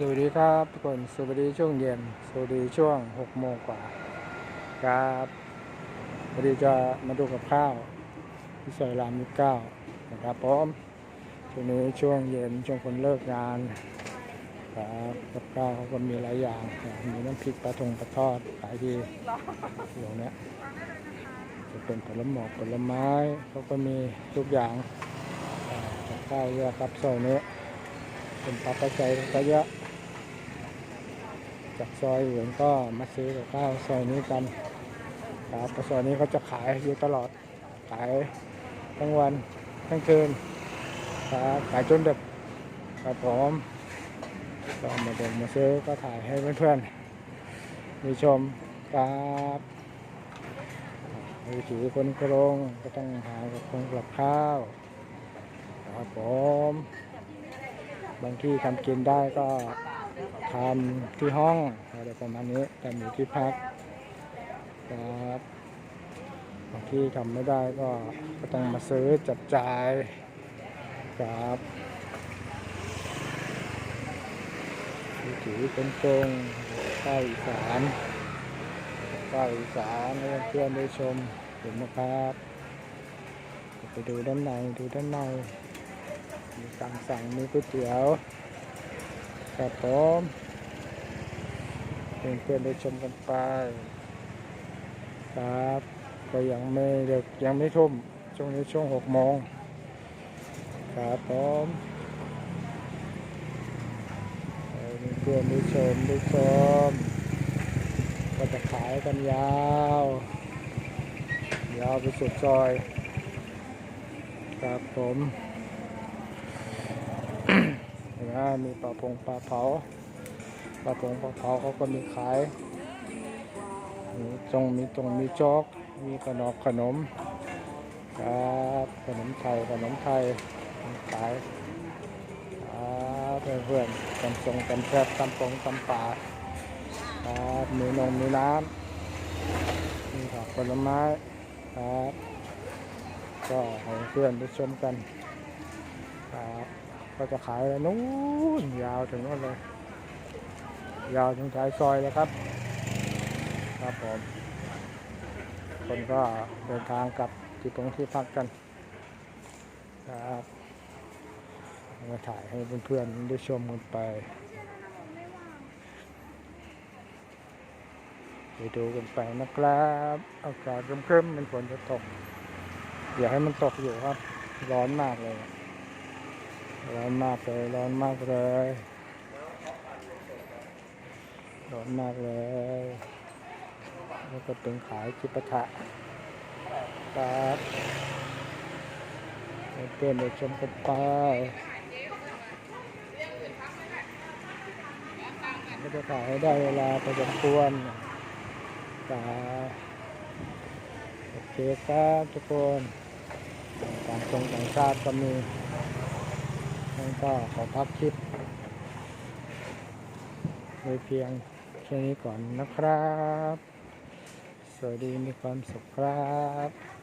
สวัสดีครับทุกคนสวัสดีช่วงเย็นสวัสดีช่วงหกโมงกว่าครับวันนี้จะมาดูกับข้าวที่ซอยรามยี่เก้านะครับผมช่วงนี้ช่วงเย็นช่วงคนเลิกงานครับกับข้าวก็มีหลายอย่างมีน้ำพริกปลาทงปลาทอดขายดีอยู่เนี้ยจะเป็นผลหมอกผลไม้เขาก็มีทุกอย่างกับข้าวเยอะครับซอยนี้เป็นปลาปลาใจก็เยอะ จากซอยอื่นก็มาซื้อกับข้าวซอยนี้กันครับซอยนี้เขาจะขายอยู่ตลอด ขายทั้งวันทั้งคืนครับขายจนดึกครับผมก็มาเดินมาซื้อก็ถ่ายให้เพื่อนๆมีชมครับวิถีคนกรงก็ต้องหากับคนกับข้าวครับผม บางที่ทำกินได้ก็ ทำที่ห้องอะไรประมาณนี้แต่มีที่พักครับบางที่ทำไม่ได้ก็ก็ต้องมาซื้อจับจ่ายครับวิถีเป็นตรงภาคอีสานภาคอีสานให้เพื่อนได้ชมเห็นนะครับไปดูด้านในดูด้านในมีสั่งสั่งมีก๋วยเตี๋ยว ครับผมเพื่อนเพื่อนๆได้ชมกันไป ครับ ก็ยังไม่เด็กยังไม่ทุ่ม ช่วงนี้ช่วงหกโมงครับผมเพื่อนๆได้ชมได้ชมก็จะขายกันยาว ยาวไปสุดซอย ครับผม เห็นไหมมีปลาพงปลาเผาปลาพงปลาเผาเขาก็มีขายมีจงมีตรงมีจ๊กมีขนมขนมครับขนมไทยขนมไทยขายครับเพื่อนๆตำทรงตำแซ่บตำปงตำป่าครับมีนมมีน้ำมีผักผลไม้ครับก็ให้เพื่อนได้ชมกันครับ ก็จะขายไปนู้นยาวถึงนู่นเลย ยาวถึงท้ายซอยเลยครับ ครับผม คนก็เดินทางกลับที่ตรงที่พักกันครับมาถ่ายให้เพื่อนๆได้ชมกันไปไปดูกันไปนะครับอากาศครึ้มๆมันฝนจะตก อย่าให้มันตกอยู่ครับ ร้อนมากเลย ร้อนมากเลย ร้อนมากเลย ร้อนมากเลย แล้วก็เป็นขายจิปาถะครับให้เพื่อนได้ชมกันไปก็จะขายให้ได้เวลาพอสมควรครับโอเคครับทุกคนต่างชงต่างชาติก็มี ก็ขอพักคลิปเพียงแค่นี้ก่อนนะครับ สวัสดีมีความสุขครับ